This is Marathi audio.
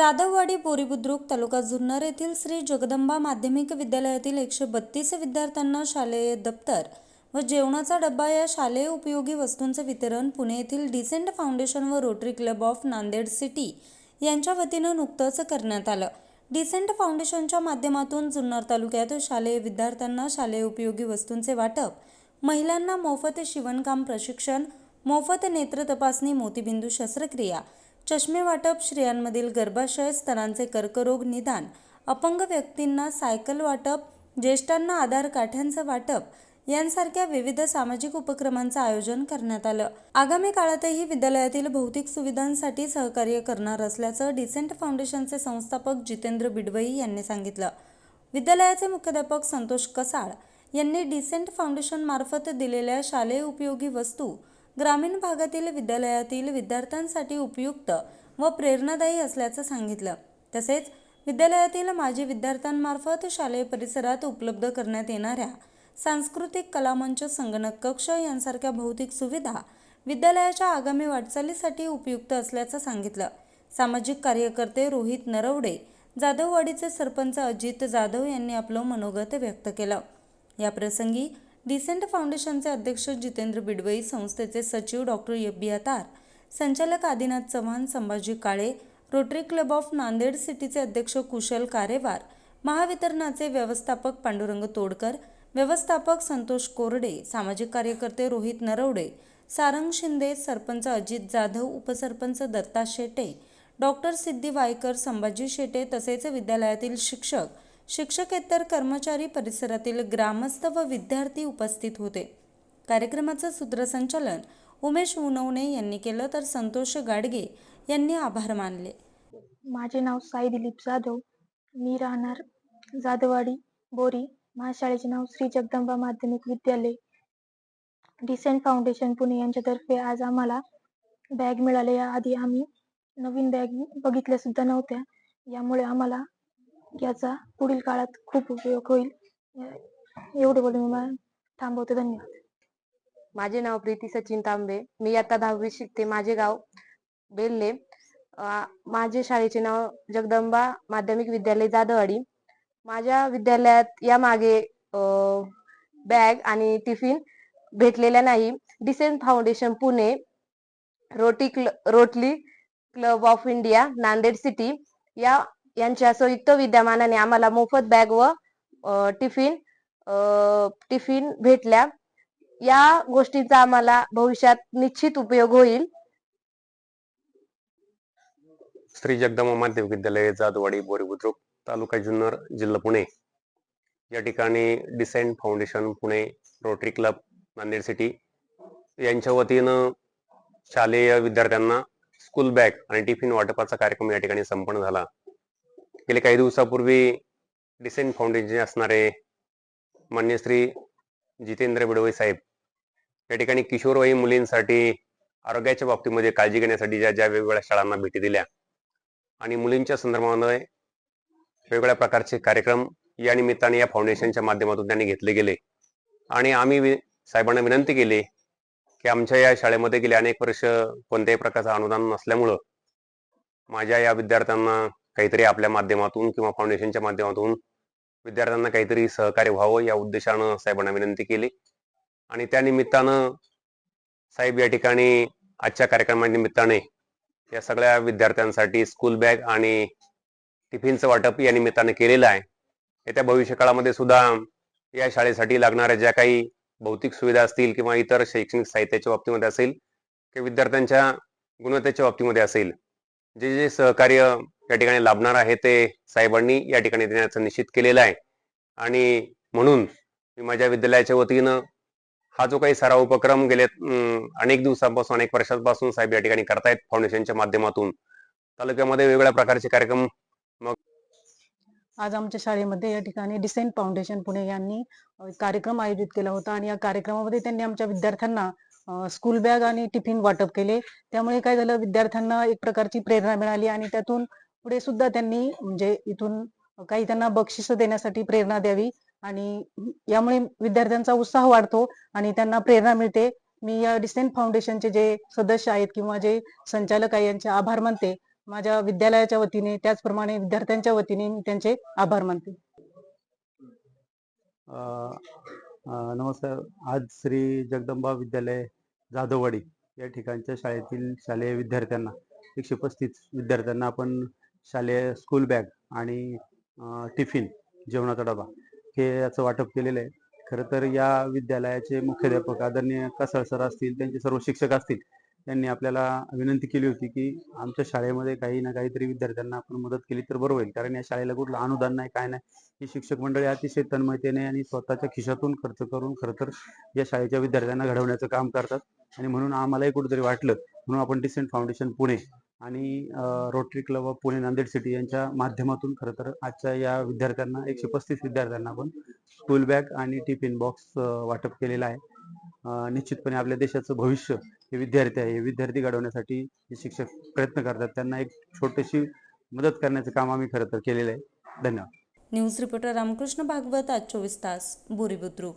जाधववाडी बोरी बुद्रुक तालुका जुन्नर येथील श्री जगदंबा माध्यमिक विद्यालयातील एकशे बत्तीस विद्यार्थ्यांना शालेय दप्तर व जेवणाचा डब्बा या शालेय उपयोगी वस्तूंचे वितरण पुणे येथील डिसेंट फाउंडेशन व Rotary Club of Nanded City यांच्या वतीनं नुकतंच करण्यात आलं. डिसेंट फाउंडेशनच्या माध्यमातून जुन्नर तालुक्यात शालेय विद्यार्थ्यांना शालेय उपयोगी वस्तूंचे वाटप महिलांना मोफत शिवणकाम प्रशिक्षण मोफत नेत्र तपासणी मोतीबिंदू शस्त्रक्रिया चष्मे वाटप स्त्रियांमधील गर्भाशय स्तरांचे कर्करोग निदान अपंग व्यक्तींना सायकल वाटप ज्येष्ठांना आधार काठ्यांचं वाटप यांसारख्या विविध सामाजिक उपक्रमांचं आयोजन करण्यात आलं. आगामी काळातही विद्यालयातील भौतिक सुविधांसाठी सहकार्य करणार असल्याचं डिसेंट फाउंडेशनचे संस्थापक जितेंद्र बिडवई यांनी सांगितलं. विद्यालयाचे मुख्याध्यापक संतोष कसाळ यांनी डिसेंट फाउंडेशन मार्फत दिलेल्या शालेय उपयोगी वस्तू ग्रामीण भागातील विद्यालयातील विद्यार्थ्यांसाठी उपयुक्त व प्रेरणादायी असल्याचं सांगितलं. तसेच विद्यालयातील माजी विद्यार्थ्यांमार्फत शालेय परिसरात उपलब्ध करण्यात येणाऱ्या सांस्कृतिक कलामंच संगणक कक्ष यांसारख्या भौतिक सुविधा विद्यालयाच्या आगामी वाटचालीसाठी उपयुक्त असल्याचं सांगितलं. सामाजिक कार्यकर्ते रोहित नरवडे जाधववाडीचे सरपंच अजित जाधव यांनी आपलं मनोगत व्यक्त केलं. याप्रसंगी डिसेंट फाउंडेशनचे अध्यक्ष जितेंद्र बिडवई संस्थेचे सचिव डॉक्टर एफ तार संचालक Adinath Chavan Sambhaji Kale Rotary Club of Nanded सिटीचे अध्यक्ष कुशल कारेवार महावितरणाचे व्यवस्थापक पांडुरंग तोडकर व्यवस्थापक संतोष कोरडे सामाजिक कार्यकर्ते रोहित नरवडे सारंग शिंदे सरपंच अजित जाधव उपसरपंच दत्ता शेटे डॉक्टर सिद्धी वायकर संभाजी शेटे तसेच विद्यालयातील शिक्षक शिक्षकेतर कर्मचारी परिसरातील ग्रामस्थ व विद्यार्थी उपस्थित होते. कार्यक्रमाचं सूत्रसंचालन उमेश उनवणे यांनी केलं तर संतोष गाडगे यांनी आभार मानले. माझे नाव साई दिलीप जाधव मी राहणार जाधववाडी बोरी महाशाळेचे नाव श्री जगदंबा माध्यमिक विद्यालय. डिसेंट फाउंडेशन पुणे यांच्यातर्फे आज आम्हाला बॅग मिळाले आधी आम्ही नवीन बॅग बघितल्या सुद्धा नव्हत्या. यामुळे आम्हाला याचा पुढील काळात खूप उपयोग होईल. एवढे बोलून मी थांबवते. धन्यवाद. माझे नाव प्रीती सचिन तांबे. मी आता दहावी शिकते. माझे गाव बेल्ले. माझे शाळेचे नाव जगदंबा माध्यमिक विद्यालय जाधवाडी. माझ्या विद्यालयात यामागे बॅग आणि टिफिन भेटलेल्या नाही. डिसेंट फाउंडेशन पुणे रोटी क्ल Rotary Club of India Nanded City या यांच्या संयुक्त विद्यमानाने आम्हाला मोफत बॅग व टिफिन टिफिन भेटल्या. या गोष्टींचा आम्हाला भविष्यात निश्चित उपयोग होईल. श्री जगदंबा माध्यमिक विद्यालय जादवाडी बोरी बुद्रुक तालुका जुन्नर जिल्हा पुणे. या ठिकाणी Decent Foundation Pune Rotary Club Nanded City यांच्या वतीनं शालेय विद्यार्थ्यांना स्कूल बॅग आणि टिफिन वाटपाचा कार्यक्रम या ठिकाणी संपन्न झाला. गेले काही दिवसापूर्वी डिसेंट फाउंडेशनचे असणारे मान्य श्री जितेंद्र बिडवई साहेब या ठिकाणी किशोरवयीन मुलींसाठी आरोग्याच्या बाबतीमध्ये काळजी घेण्यासाठी ज्या ज्या वेगवेगळ्या शाळांना भेटी दिल्या आणि मुलींच्या संदर्भामध्ये वेगवेगळ्या प्रकारचे कार्यक्रम या निमित्ताने या फाउंडेशनच्या माध्यमातून त्यांनी घेतले गेले. आणि आम्ही साहेबांना विनंती केली की आमच्या या शाळेमध्ये गेले अनेक वर्ष कोणत्याही प्रकारचं अनुदान नसल्यामुळं माझ्या या विद्यार्थ्यांना काहीतरी आपल्या माध्यमातून किंवा फाउंडेशनच्या माध्यमातून विद्यार्थ्यांना काहीतरी सहकार्य व्हावं या उद्देशानं साहेबांना विनंती केली. आणि त्या निमित्तानं साहेब या ठिकाणी आजच्या कार्यक्रमानिमित्ताने या सगळ्या विद्यार्थ्यांसाठी स्कूल बॅग आणि टिफिनचं वाटप या निमित्ताने केलेलं आहे. येत्या भविष्य काळामध्ये सुद्धा या शाळेसाठी लागणाऱ्या ज्या काही भौतिक सुविधा असतील किंवा इतर शैक्षणिक साहित्याच्या बाबतीमध्ये असेल किंवा विद्यार्थ्यांच्या गुणवत्तेच्या बाबतीमध्ये असेल जे जे सहकार्य या ठिकाणी लाभणार आहे ते साहेबांनी या ठिकाणी देण्याचं निश्चित केलेलं आहे. आणि म्हणून मी माझ्या विद्यालयाच्या वतीनं हा जो काही सराव उपक्रम गेले अनेक दिवसांपासून अनेक वर्षांपासून साहेब या ठिकाणी करतायत फाउंडेशनच्या माध्यमातून. तालुक्यामध्ये वेगवेगळ्या प्रकारचे कार्यक्रम मग आज आमच्या शाळेमध्ये या ठिकाणी डिसेंट फाउंडेशन पुणे यांनी कार्यक्रम आयोजित केला होता. आणि या कार्यक्रमामध्ये त्यांनी आमच्या विद्यार्थ्यांना स्कूल बॅग आणि टिफिन वाटप केले. त्यामुळे काय झालं विद्यार्थ्यांना एक प्रकारची प्रेरणा मिळाली आणि त्यातून पुढे सुद्धा त्यांनी म्हणजे इथून काही त्यांना बक्षिस देण्यासाठी प्रेरणा द्यावी आणि यामुळे विद्यार्थ्यांचा उत्साह वाढतो आणि त्यांना प्रेरणा मिळते. मी या डिसेंट फाउंडेशनचे जे सदस्य आहेत किंवा जे संचालक आहे यांचे आभार मानते. माझ्या विद्यालयाच्या वतीने त्याचप्रमाणे विद्यार्थ्यांच्या वतीने मी त्यांचे आभार मानते. नमस्कार. आज श्री जगदंबा विद्यालय जाधववाडी या ठिकाणच्या शाळेतील शालेय विद्यार्थ्यांना एकशे पस्तीस विद्यार्थ्यांना आपण शालेय स्कूल बॅग आणि टिफिन जेवणाचा डबा हे याचं वाटप केलेलं आहे. खरं तर या विद्यालयाचे मुख्याध्यापक आदरणीय कसाळ सर असतील त्यांचे सर्व शिक्षक असतील त्यांनी आपल्याला विनंती केली होती की आमच्या शाळेमध्ये काही ना काहीतरी विद्यार्थ्यांना आपण मदत केली तर बरं होईल. कारण या शाळेला कुठलं अनुदान नाही काय नाही. ही शिक्षक मंडळी अतिशय तन्मयतेने आणि स्वतःच्या खिशातून खर्च करून खरं तर या शाळेच्या विद्यार्थ्यांना घडवण्याचं काम करतात. आणि म्हणून आम्हालाही कुठेतरी वाटलं म्हणून आपण डिसेंट फाउंडेशन पुणे आणि Rotary Club of Pune Nanded City यांच्या माध्यमातून खरं तर आजच्या या विद्यार्थ्यांना एकशे पस्तीस विद्यार्थ्यांना आपण स्कूल बॅग आणि टिफिन बॉक्स वाटप केलेला आहे. निश्चितपणे आपल्या देशाचं भविष्य हे विद्यार्थी आहे. हे विद्यार्थी घडवण्यासाठी हे शिक्षक प्रयत्न करतात. त्यांना एक छोटीशी मदत करण्याचं काम आम्ही खरं तर केलेलं आहे. धन्यवाद. न्यूज रिपोर्टर रामकृष्ण भागवत आज चोवीस तास बोरी बुद्रुक.